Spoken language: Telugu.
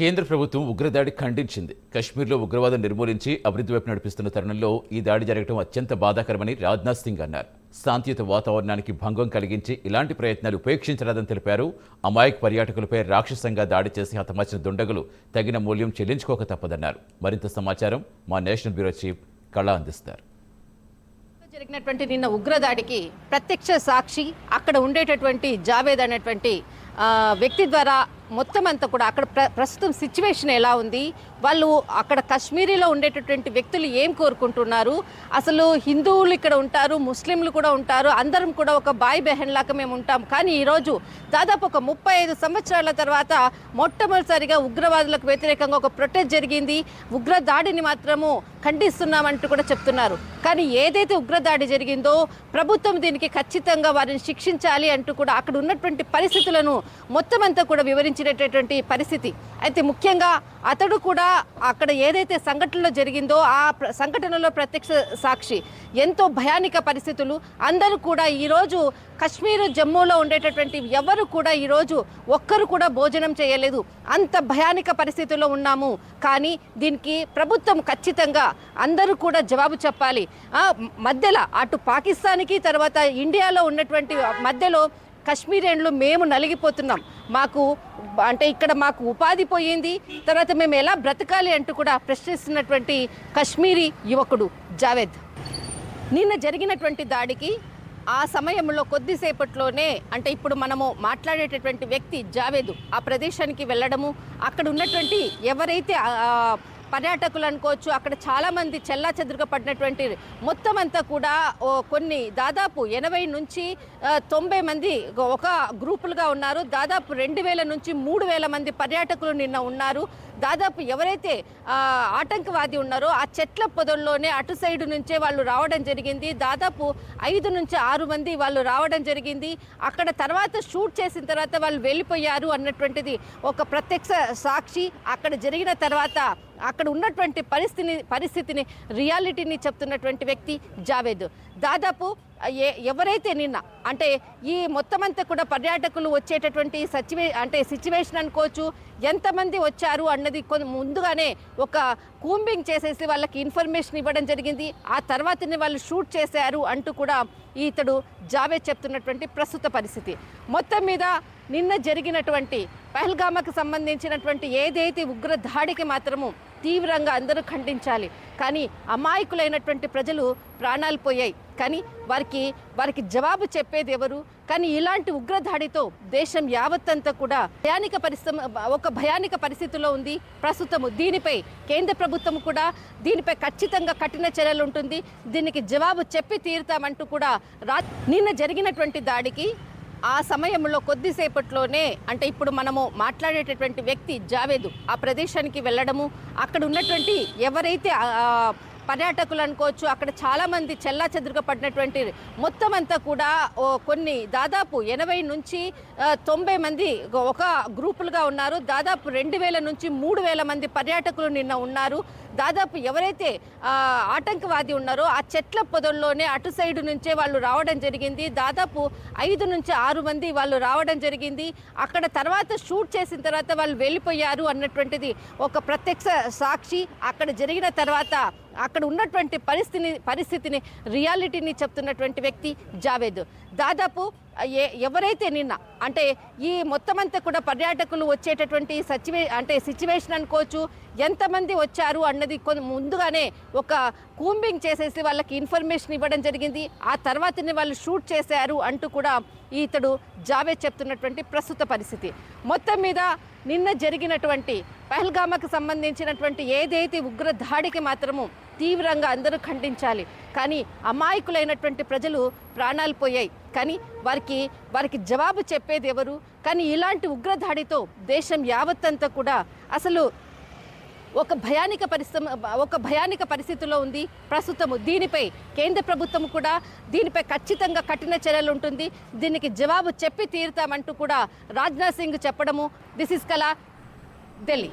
కేంద్ర ప్రభుత్వం ఉగ్రదాడి ఖండించింది. కశ్మీర్లో ఉగ్రవాదం నిర్మూలించి అభివృద్ధి వైపు నడిపిస్తున్న తరుణంలో ఈ దాడి జరగడం అత్యంత బాధాకరమని రాజ్నాథ్ సింగ్ అన్నారు. శాంతియుత వాతావరణానికి భంగం కలిగించి ఇలాంటి ప్రయత్నాలు ఉపేక్షించరాదని తెలిపారు. అమాయక పర్యాటకులపై రాక్షసంగా దాడి చేసి హతమార్చిన దుండగులు తగిన మూల్యం చెల్లించుకోక తప్పదన్నారు. మరింత సమాచారం మా నేషనల్ బ్యూరో చీఫ్ కళ అందిస్తారు. జరిగినటువంటి నిన్న ఉగ్రదాడికి ప్రత్యక్ష సాక్షి అక్కడ ఉండేటటువంటి జావేద్ అనేటువంటి వ్యక్తి ద్వారా మొత్తం అంతా కూడా అక్కడ ప్ర ప్రస్తుతం సిచ్యువేషన్ ఎలా ఉంది? వాళ్ళు అక్కడ కాశ్మీరీలో ఉండేటటువంటి వ్యక్తులు ఏం కోరుకుంటున్నారు? అసలు హిందువులు ఇక్కడ ఉంటారు ముస్లింలు కూడా ఉంటారు అందరం కూడా ఒక బాయ్ బెహన్ లాగా మేము ఉంటాం. కానీ ఈరోజు దాదాపు ఒక ముప్పై ఐదు సంవత్సరాల తర్వాత మొట్టమొదటిసారిగా ఉగ్రవాదులకు వ్యతిరేకంగా ఒక ప్రొటెస్ట్ జరిగింది. ఉగ్ర దాడిని మాత్రము ఖండిస్తున్నామంటూ కూడా చెప్తున్నారు. కానీ ఏదైతే ఉగ్రదాడి జరిగిందో ప్రభుత్వం దీనికి ఖచ్చితంగా వారిని శిక్షించాలి అంటూ కూడా అక్కడ ఉన్నటువంటి పరిస్థితులను మొత్తం అంతా కూడా వివరించినటువంటి పరిస్థితి. అయితే ముఖ్యంగా అతడు కూడా అక్కడ ఏదైతే సంఘటనలో జరిగిందో ఆ సంఘటనలో ప్రత్యక్ష సాక్షి. ఎంతో భయానిక పరిస్థితులు. అందరూ కూడా ఈరోజు కశ్మీర్ జమ్మూలో ఉండేటటువంటి ఎవరు కూడా ఈరోజు ఒక్కరు కూడా భోజనం చేయలేదు. అంత భయానిక పరిస్థితుల్లో ఉన్నాము. కానీ దీనికి ప్రభుత్వం ఖచ్చితంగా అందరూ కూడా జవాబు చెప్పాలి. మధ్యలో అటు పాకిస్తాన్కి తర్వాత ఇండియాలో ఉన్నటువంటి మధ్యలో కశ్మీరియన్లు మేము నలిగిపోతున్నాం. మాకు అంటే ఇక్కడ మాకు ఉపాధి పోయింది. తర్వాత మేము ఎలా బ్రతకాలి అంటూ కూడా ప్రశ్నిస్తున్నటువంటి కశ్మీరీ యువకుడు జావేద్. నిన్న జరిగినటువంటి దాడికి ఆ సమయంలో కొద్దిసేపట్లోనే అంటే ఇప్పుడు మనము మాట్లాడేటటువంటి వ్యక్తి జావేదు ఆ ప్రదేశానికి వెళ్ళడము అక్కడ ఉన్నటువంటి ఎవరైతే పర్యాటకులు అనుకోవచ్చు అక్కడ చాలామంది చెల్లా చెదురుగా పడినటువంటి మొత్తం అంతా కూడా ఓ కొన్ని దాదాపు ఎనభై నుంచి తొంభై మంది ఒక గ్రూపులుగా ఉన్నారు. దాదాపు రెండు వేల నుంచి మూడు వేల మంది పర్యాటకులు నిన్న ఉన్నారు. దాదాపు ఎవరైతే ఆటంకవాది ఉన్నారో ఆ చెట్ల పొదల్లోనే అటు సైడు నుంచే వాళ్ళు రావడం జరిగింది. దాదాపు ఐదు నుంచి ఆరు మంది వాళ్ళు రావడం జరిగింది. అక్కడ తర్వాత షూట్ చేసిన తర్వాత వాళ్ళు వెళ్ళిపోయారు అన్నటువంటిది ఒక ప్రత్యక్ష సాక్షి. అక్కడ జరిగిన తర్వాత అక్కడ ఉన్నటువంటి పరిస్థితిని పరిస్థితిని రియాలిటీని చెప్తున్నటువంటి వ్యక్తి జావేద్. దాదాపు ఏ ఎవరైతే నిన్న అంటే ఈ మొత్తం అంతా కూడా పర్యాటకులు వచ్చేటటువంటి సచివే అంటే సిచ్యువేషన్ అనుకోవచ్చు ఎంతమంది వచ్చారు అన్నది కొన్ని ముందుగానే ఒక కూంబింగ్ చేసేసి వాళ్ళకి ఇన్ఫర్మేషన్ ఇవ్వడం జరిగింది. ఆ తర్వాతనే వాళ్ళు షూట్ చేశారు అంటూ కూడా ఇతడు జావేద్ చెప్తున్నటువంటి ప్రస్తుత పరిస్థితి. మొత్తం మీద నిన్న జరిగినటువంటి పహల్గామాకు సంబంధించినటువంటి ఏదైతే ఉగ్ర దాడికి మాత్రము తీవ్రంగా అందరూ ఖండించాలి. కానీ అమాయకులైనటువంటి ప్రజలు ప్రాణాలు పోయాయి. కానీ వారికి వారికి జవాబు చెప్పేది ఎవరు? కానీ ఇలాంటి ఉగ్రదాడితో దేశం యావత్తంతా కూడా భయానిక పరిశ్రమ ఒక భయానిక పరిస్థితిలో ఉంది. ప్రస్తుతము దీనిపై కేంద్ర ప్రభుత్వం కూడా దీనిపై ఖచ్చితంగా కఠిన చర్యలు ఉంటుంది. దీనికి జవాబు చెప్పి తీరుతామంటూ కూడా రా నిన్న జరిగినటువంటి దాడికి ఆ సమయంలో కొద్దిసేపట్లోనే అంటే ఇప్పుడు మనము మాట్లాడేటటువంటి వ్యక్తి జావేదు ఆ ప్రదేశానికి వెళ్ళడము అక్కడ ఉన్నటువంటి ఎవరైతే పర్యాటకులు అనుకోవచ్చు అక్కడ చాలామంది చెల్లా చెదురుగా పడినటువంటి మొత్తం అంతా కూడా కొన్ని దాదాపు ఎనభై నుంచి తొంభై మంది ఒక గ్రూపులుగా ఉన్నారు. దాదాపు రెండు వేల నుంచి మూడు వేల మంది పర్యాటకులు నిన్న ఉన్నారు. దాదాపు ఎవరైతే ఆటంకవాది ఉన్నారో ఆ చెట్ల పొదల్లోనే అటు సైడు నుంచే వాళ్ళు రావడం జరిగింది. దాదాపు ఐదు నుంచి ఆరు మంది వాళ్ళు రావడం జరిగింది. అక్కడ తర్వాత షూట్ చేసిన తర్వాత వాళ్ళు వెళ్ళిపోయారు అన్నటువంటిది ఒక ప్రత్యక్ష సాక్షి. అక్కడ జరిగిన తర్వాత అక్కడ ఉన్నటువంటి పరిస్థితిని పరిస్థితిని రియాలిటీని చెప్తున్నటువంటి వ్యక్తి జావేద్. దాదాపు ఎవరైతే నిన్న అంటే ఈ మొత్తం అంతా కూడా పర్యాటకులు వచ్చేటటువంటి సచివే అంటే సిచ్యువేషన్ అనుకోవచ్చు ఎంతమంది వచ్చారు అన్నది కొంత ముందుగానే ఒక కూంబింగ్ చేసేసి వాళ్ళకి ఇన్ఫర్మేషన్ ఇవ్వడం జరిగింది. ఆ తర్వాతనే వాళ్ళు షూట్ చేశారు అంటూ కూడా ఇతడు జావేద్ చెప్తున్నటువంటి ప్రస్తుత పరిస్థితి. మొత్తం మీద నిన్న జరిగినటువంటి పహల్గామాకు సంబంధించినటువంటి ఏదైతే ఉగ్ర దాడికి మాత్రము తీవ్రంగా అందరూ ఖండించాలి. కానీ అమాయకులైనటువంటి ప్రజలు ప్రాణాలు పోయాయి. కానీ వారికి వారికి జవాబు చెప్పేది ఎవరు? కానీ ఇలాంటి ఉగ్రదాడితో దేశం యావత్తంతా కూడా అసలు ఒక భయానిక పరిశ్రమ ఒక భయానిక పరిస్థితిలో ఉంది ప్రస్తుతము. దీనిపై కేంద్ర ప్రభుత్వం కూడా దీనిపై ఖచ్చితంగా కఠిన చర్యలు ఉంటుంది. దీనికి జవాబు చెప్పి తీరుతామంటూ కూడా రాజ్నాథ్ సింగ్ చెప్పడము. దిస్ ఇస్ కళ ఢిల్లీ